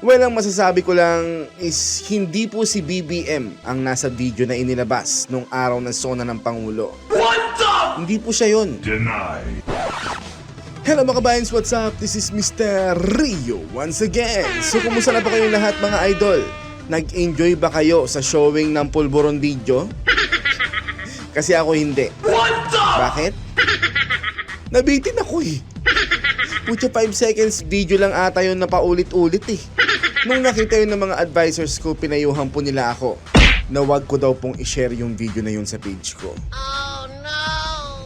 Well, ang masasabi ko lang is hindi po si BBM ang nasa video na inilabas nung araw ng sona ng Pangulo. What the? Hindi po siya yun. Deny. Hello mga kabayans, what's up? This is Mr. Rio once again. So kumusta na ba kayong lahat mga idol? Nag-enjoy ba kayo sa showing ng Pulburon video? Kasi ako hindi. What the? Bakit? Nabitin ako eh. Putya 5 seconds video lang ata yun na paulit-ulit eh. Nung nakita yun ng mga advisors ko, pinayuhan po nila ako na wag ko daw pong i-share yung video na yun sa page ko.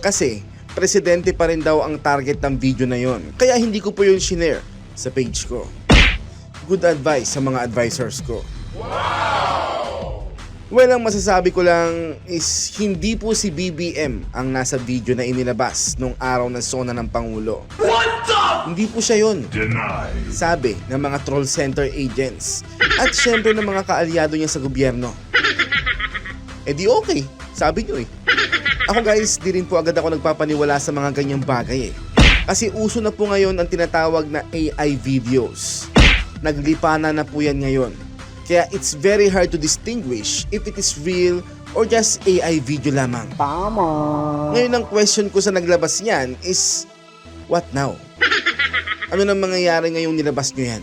Kasi, presidente pa rin daw ang target ng video na yon. Kaya hindi ko po yun shinare sa page ko. Good advice sa mga advisors ko. Well, ang masasabi ko lang is hindi po si BBM ang nasa video na inilabas nung araw ng sona ng Pangulo. Hindi po siya yon. Deny. Sabi ng mga troll center agents at syempre ng mga kaalyado niya sa gobyerno. Eh di okay, sabi niyo eh. Ako guys, di rin po agad ako nagpapaniwala sa mga ganyang bagay eh. Kasi uso na po ngayon ang tinatawag na AI videos. Naglipana na po yan ngayon. Kaya it's very hard to distinguish if it is real or just AI video lamang. Tama. Ngayon ang question ko sa naglabas niyan is, what now? Ano nang mangyayari ngayong nilabas nyo yan?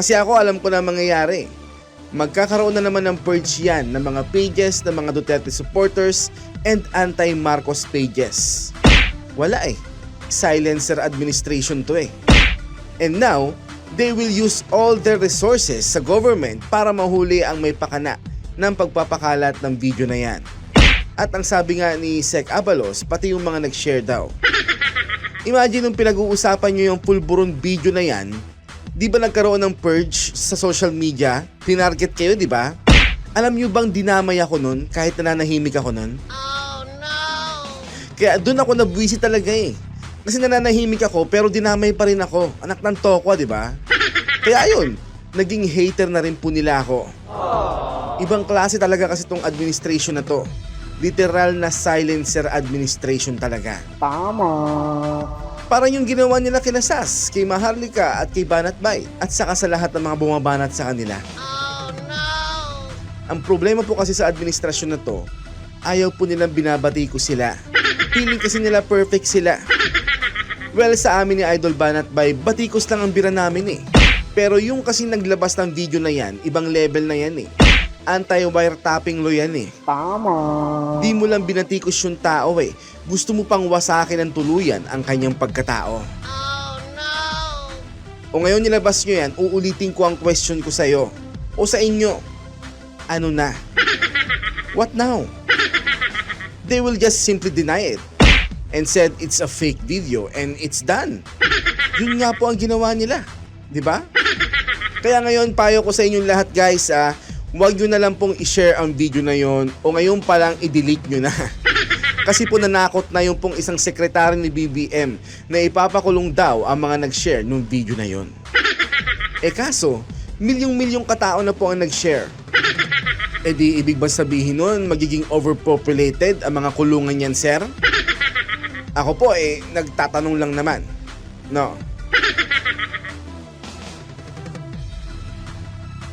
Kasi ako alam ko na mangyayari. Magkakaroon na naman ng purge yan ng mga pages ng mga Duterte supporters and anti-Marcos pages. Wala eh. Silencer administration to eh. And now, they will use all their resources sa government para mahuli ang may pakana ng pagpapakalat ng video na yan. At ang sabi nga ni Sec Abalos, pati yung mga nag-share daw. Imagine nung pinag-uusapan nyo yung pulburon video na yan, di ba nagkaroon ng purge sa social media? Tinarget kayo, di ba? Alam nyo bang dinamay ako nun kahit nananahimik ako nun? Kaya doon ako nabwisi talaga eh. Kasi nananahimik ako pero dinamay pa rin ako. Anak ng tokwa, di ba? Kaya ayun, naging hater na rin po nila ako. Ibang klase talaga kasi tong administration na to. Literal na silencer administration talaga. Tama. Parang yung ginawa nila kina Sas, kay Maharlika at kay Banat Bay at saka sa lahat ng mga bumabanat sa kanila. Ang problema po kasi sa administrasyon na to, ayaw po nilang binabati ko sila. Feeling kasi nila perfect sila. Well, sa amin ni Idol Banat Bay, batikos lang ang bira namin eh. Pero yung kasi naglabas ng video na yan, ibang level na yan eh. Anti-wiretapping lo yan eh. Tama. Di mo lang binatikos yung tao eh. Gusto mo pang wasakin ng tuluyan ang kanyang pagkatao. O ngayon nilabas nyo yan, uulitin ko ang question ko sa'yo. O sa inyo. Ano na? What now? They will just simply deny it and said it's a fake video and it's done. Yun nga po ang ginawa nila. 'Di ba? Kaya ngayon payo ko sa inyong lahat guys ah, huwag nyo na lang pong i-share ang video na yon o ngayon pa lang i-delete nyo na. Kasi po nanakot na yung pong isang sekretary ni BBM na ipapakulong daw ang mga nag-share nung video na yon. Eh kaso, milyong-milyong katao na po ang nag-share. Eh di ibig ba sabihin nun magiging overpopulated ang mga kulungan yan, sir? Ako po eh, nagtatanong lang naman. No.